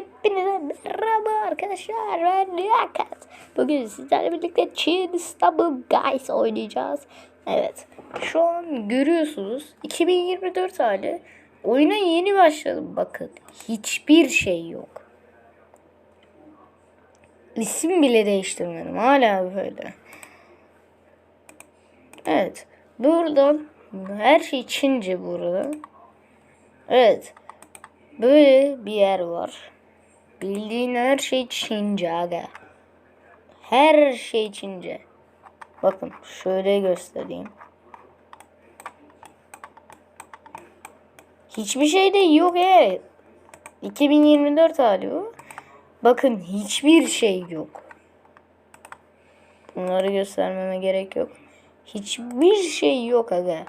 Hepinize merhaba arkadaşlar ben Liyakat. Bugün sizlerle birlikte Çin İstanbul Guys oynayacağız. Evet şu an görüyorsunuz 2024 hali oyuna yeni başladım bakın. Hiçbir şey yok. İsim bile değiştirmedim hala böyle. Evet buradan her şey Çince burada. Evet. Böyle bir yer var. Bildiğin her şey Çince aga. Her şey Çince. Bakın şöyle göstereyim. Hiçbir şey de yok he. 2024 hali bu. Bakın hiçbir şey yok. Bunları göstermeme gerek yok. Hiçbir şey yok aga.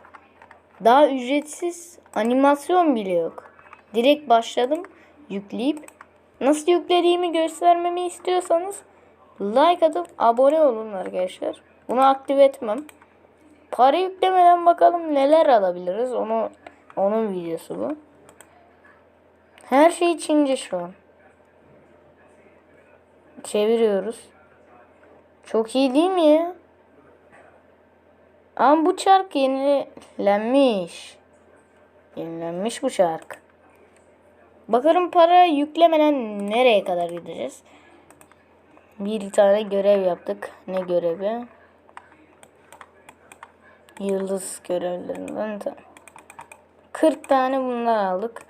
Daha ücretsiz animasyon bile yok. Direkt başladım yükleyip nasıl yüklediğimi göstermemi istiyorsanız like atıp abone olun arkadaşlar. Bunu aktif etmem. Para yüklemeden bakalım neler alabiliriz. Onu onun videosu bu. Her şey Çince şu an. Çeviriyoruz. Çok iyi değil mi ya? Ama bu çark yenilenmiş. Yenilenmiş bu şarkı. Bakalım para yüklemeden nereye kadar gideceğiz? Bir tane görev yaptık. Ne görevi? Yıldız görevlerinden tamam. 40 tane bundan aldık.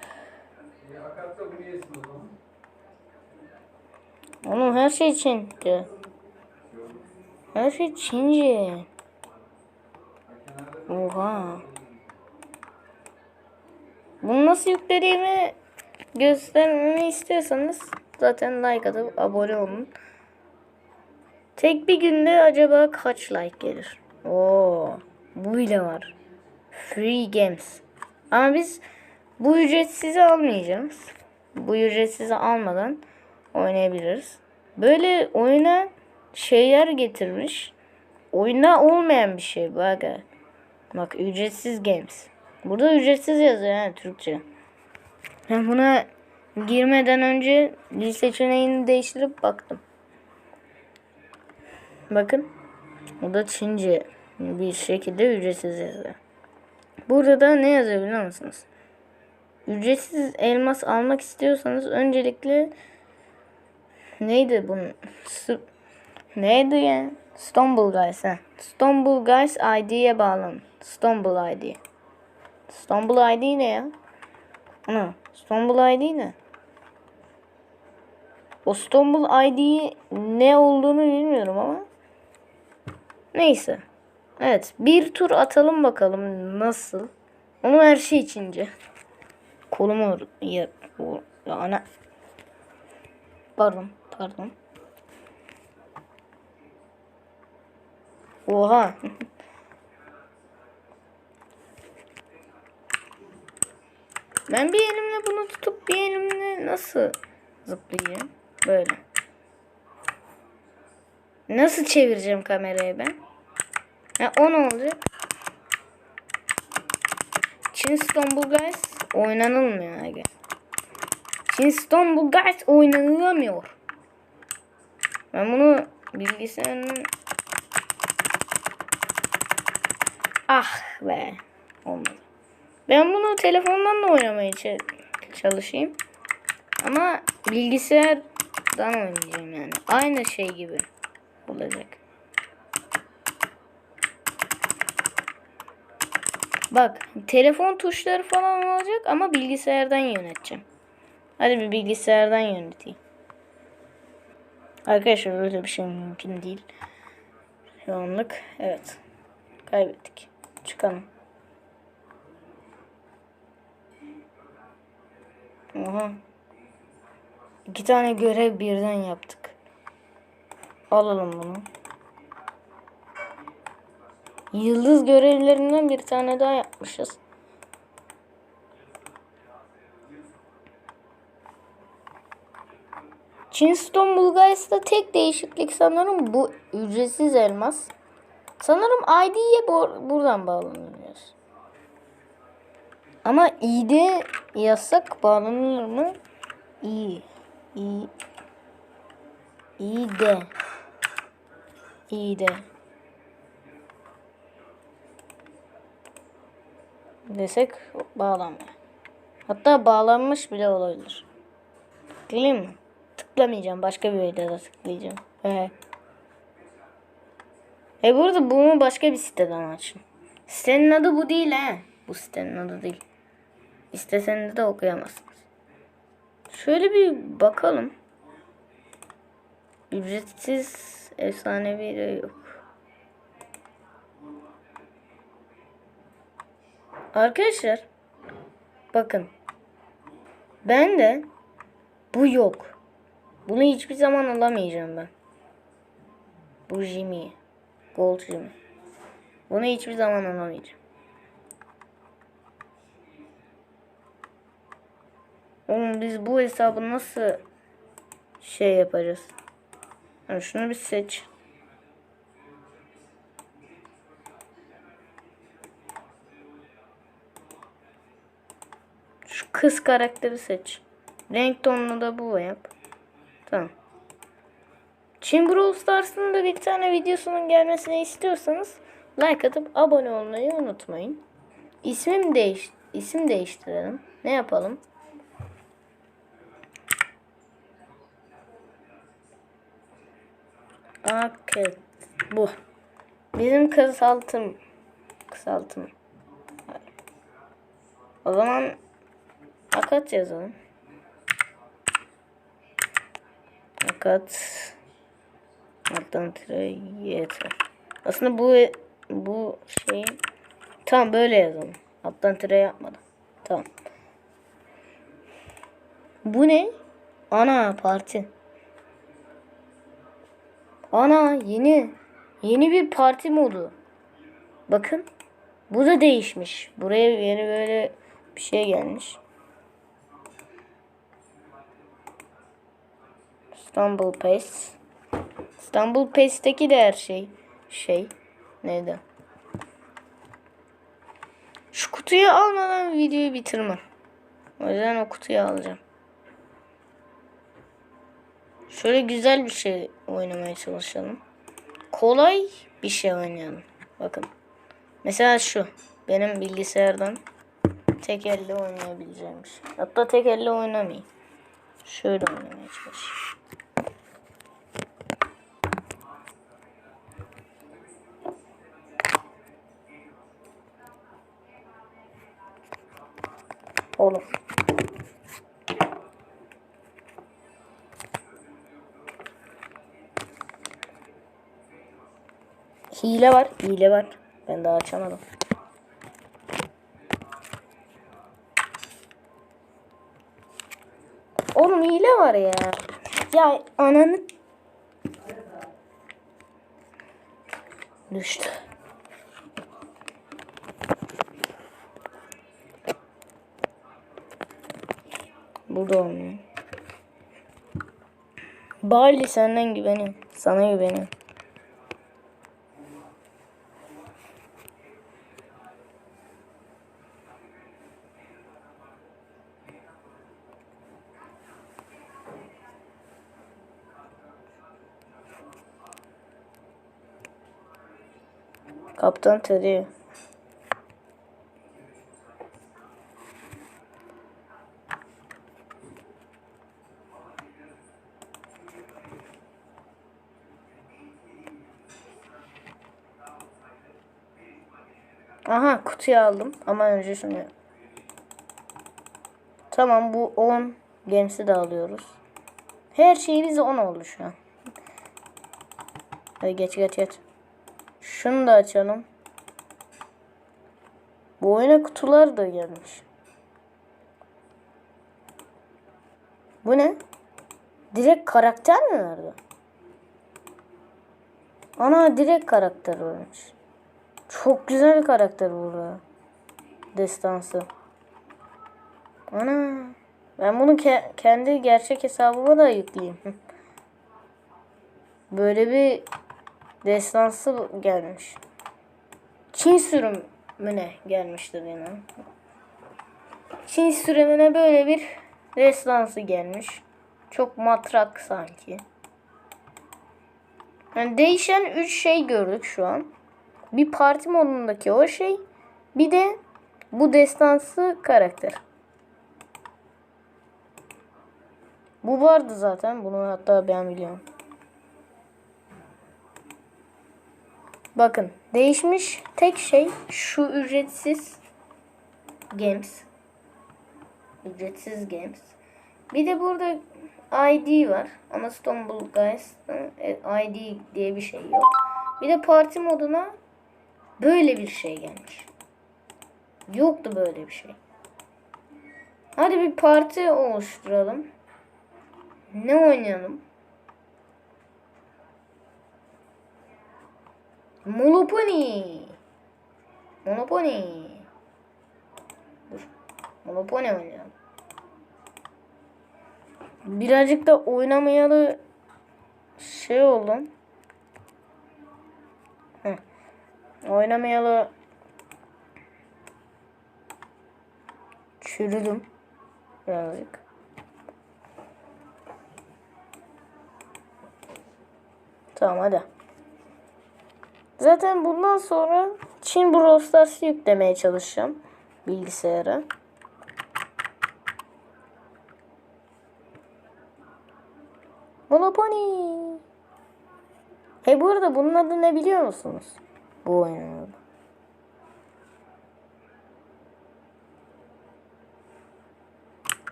Onun her şey Çince. Her şey Çince. Oha. Bunu nasıl yüklediğimi göstermemi istiyorsanız zaten like atıp abone olun. Tek bir günde acaba kaç like gelir? Oo, bu bile var. Free games. Ama biz bu ücretsizi almayacağız. Bu ücretsizi almadan oynayabiliriz. Böyle oyuna şeyler getirmiş. Oyunda olmayan bir şey bu aga. Bak ücretsiz games. Burada ücretsiz yazıyor yani Türkçe. Ben buna girmeden önce dil seçeneğini değiştirip baktım. Bakın. O da Çince bir şekilde ücretsiz yazıyor. Burada da ne yazıyor biliyor musunuz? Ücretsiz elmas almak istiyorsanız öncelikle neydi bunun? S- neydi ya? Stumble Guys ha. Stumble Guys ID'ye bağlan. Stumble ID. Stumble ID ne ya? Ana, Stumble ID ne? O Stumble ID ne olduğunu bilmiyorum ama. Neyse. Evet, bir tur atalım bakalım nasıl. Onu her şey içince. Kolumu ya, ya ana. Pardon, pardon. Oha. Ben bir elimle bunu tutup bir elimle nasıl zıplayacağım? Böyle. Nasıl çevireceğim kamerayı ben? Ha o ne olacak? Çin İstanbul Guys oynanılmıyor abi. Çin İstanbul Guys oynanılamıyor. Ben bunu bilgisayarın Ah be. Olmadı. Ben bunu telefondan da oynamaya çalışayım. Ama bilgisayardan oynayacağım yani. Aynı şey gibi olacak. Bak telefon tuşları falan olacak ama bilgisayardan yöneteceğim. Hadi bir bilgisayardan yöneteyim. Arkadaşlar öyle bir şey mümkün değil. Şu anlık evet. Kaybettik. Çıkalım. Oha. İki tane görev birden yaptık. Alalım bunu. Yıldız görevlerinden bir tane daha yapmışız. Çin Stone Bulgaris'ta tek değişiklik sanırım bu ücretsiz elmas. Sanırım ID'ye buradan bağlanıyoruz. Ama ID yazsak bağlanılır mı? İyi. İ İyi de. İyi de. Desek bağlanma. Hatta bağlanmış bile olabilir. Tıklayayım mı? Tıklamayacağım. Başka bir videoda tıklayacağım. He. E burada bunu başka bir siteden açın. Sitenin adı bu değil he. Bu sitenin adı değil. İsteseniz de okuyamazsınız. Şöyle bir bakalım. Ücretsiz efsanevi de yok. Arkadaşlar bakın ben de bu yok. Bunu hiçbir zaman alamayacağım ben. Bu Jimmy. Gold Jimmy. Bunu hiçbir zaman alamayacağım. Oğlum biz bu hesabı nasıl şey yapacağız? Yani şunu bir seç. Şu kız karakteri seç. Renk tonunu da bu yap. Tamam. Çin Brawl Stars'ın da bir tane videosunun gelmesini istiyorsanız like atıp abone olmayı unutmayın. İsmim değiş isim değiştirelim. Ne yapalım? Akit. Bu. Bizim kısaltım. Kısaltım. O zaman Akat yazalım. Akat alttan tire yeter. Aslında bu bu şey tam böyle yazalım. Alttan tire yapmadım. Tamam. Bu ne? Ana parti. Ana yeni yeni bir parti modu. Bakın. Bu da değişmiş. Buraya yeni böyle bir şey gelmiş. İstanbul Pace. İstanbul Pace'teki de her şey şey neydi? Şu kutuyu almadan videoyu bitirmem. O yüzden o kutuyu alacağım. Şöyle güzel bir şey oynamaya çalışalım. Kolay bir şey oynayalım. Bakın. Mesela şu. Benim bilgisayardan tek elle oynayabileceğim şey. Hatta tek elle oynamayayım. Şöyle oynamaya çalışayım. Oğlum. Hile var. Hile var. Ben daha açamadım. Oğlum hile var ya. Ya ananı düştü. Burada olmuyor. Bali senden güveniyorum. Sana güveniyorum. Kaptan Teddy. Aha kutuyu aldım ama önce şunu Tamam bu 10 gemsi de alıyoruz. Her şeyimiz 10 oldu şu an. Hadi geç geç geç. Şunu da açalım. Bu oyuna kutular da gelmiş. Bu ne? Direkt karakter mi verdi? Ana direkt karakter vermiş. Çok güzel karakter burada. Destansı. Ana. Ben bunu ke kendi gerçek hesabıma da yükleyeyim. Böyle bir destansı gelmiş. Çin sürümüne gelmiştir yine. Çin sürümüne böyle bir destansı gelmiş. Çok matrak sanki. Yani değişen 3 şey gördük şu an. Bir parti modundaki o şey. Bir de bu destansı karakter. Bu vardı zaten. Bunu hatta ben biliyorum. Bakın değişmiş tek şey şu ücretsiz games. Ücretsiz games. Bir de burada ID var. Ama Stumble Guys'ta ID diye bir şey yok. Bir de parti moduna böyle bir şey gelmiş. Yoktu böyle bir şey. Hadi bir parti oluşturalım. Ne oynayalım? Monopoly. Monopoly. Dur. Monopoly oynayalım. Birazcık da oynamayalı şey oldum. Heh. Oynamayalı çürüdüm birazcık. Tamam hadi. Zaten bundan sonra Çin Brawl Stars'ı yüklemeye çalışacağım bilgisayara. Monopoly. He bu arada bunun adı ne biliyor musunuz? Bu oyunun adı.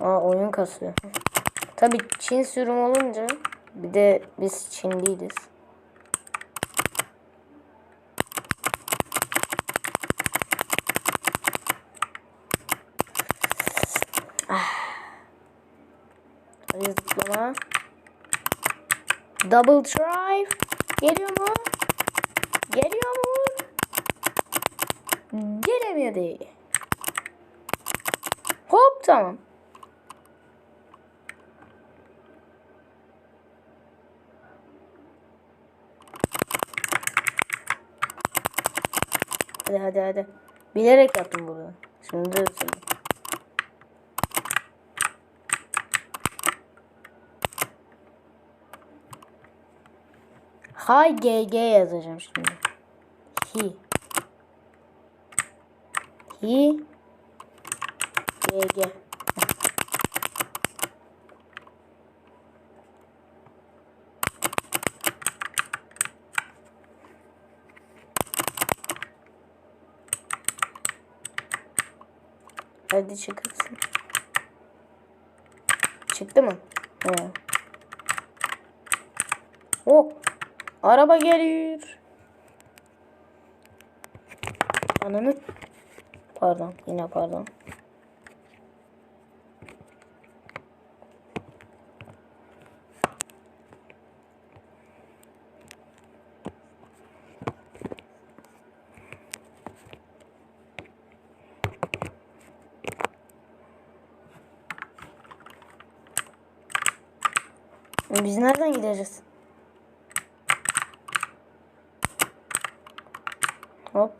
Aa oyun kasıyor. Tabi Çin sürüm olunca bir de biz Çin değiliz. Hadi zıplama. Double drive. Geliyor mu? Geliyor mu? Gelemedi. Hop tamam. Hadi hadi hadi. Bilerek yaptım bunu. Şimdi de. Hay GG yazacağım şimdi. Hi. Hi. GG. Hadi çıkırsın. Çıktı mı? He. Oh. Araba geliyor. Ananı. Pardon. Yine pardon. Biz nereden gideceğiz? Hop.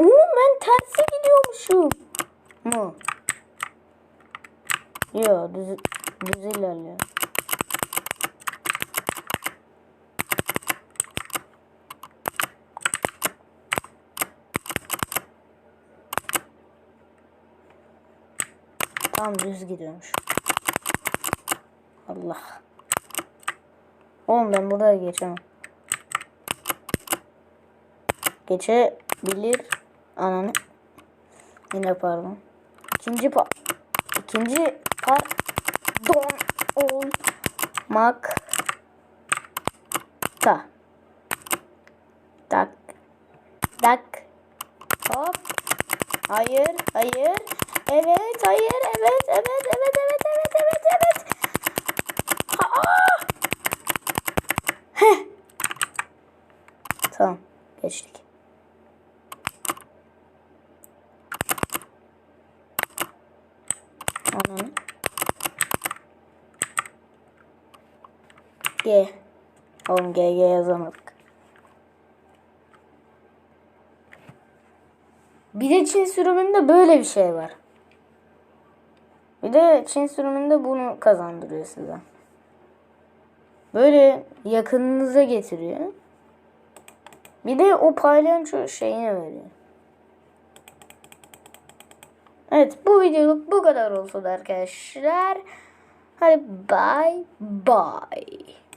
Oo ben terse gidiyormuşum. Mu? Yo düz, düz ilerliyor. Tam düz gidiyormuş. Allah. Oğlum ben buraya geçemem. Geçebilir. Ananı. Yine pardon. İkinci pa ikinci pardon olmak ta tak tak hop hayır hayır Evet, hayır, evet, evet, evet, evet, evet, evet, evet. Ha! Heh. Tamam, geçtik. Ananı. G. Oğlum G, G yazamadık. Bir de Çin sürümünde böyle bir şey var. Bir de Çin sürümünde bunu kazandırıyor size. Böyle yakınınıza getiriyor. Bir de o palyaço şeyini veriyor. Evet bu videoluk bu kadar olsun arkadaşlar. Hadi bye bye.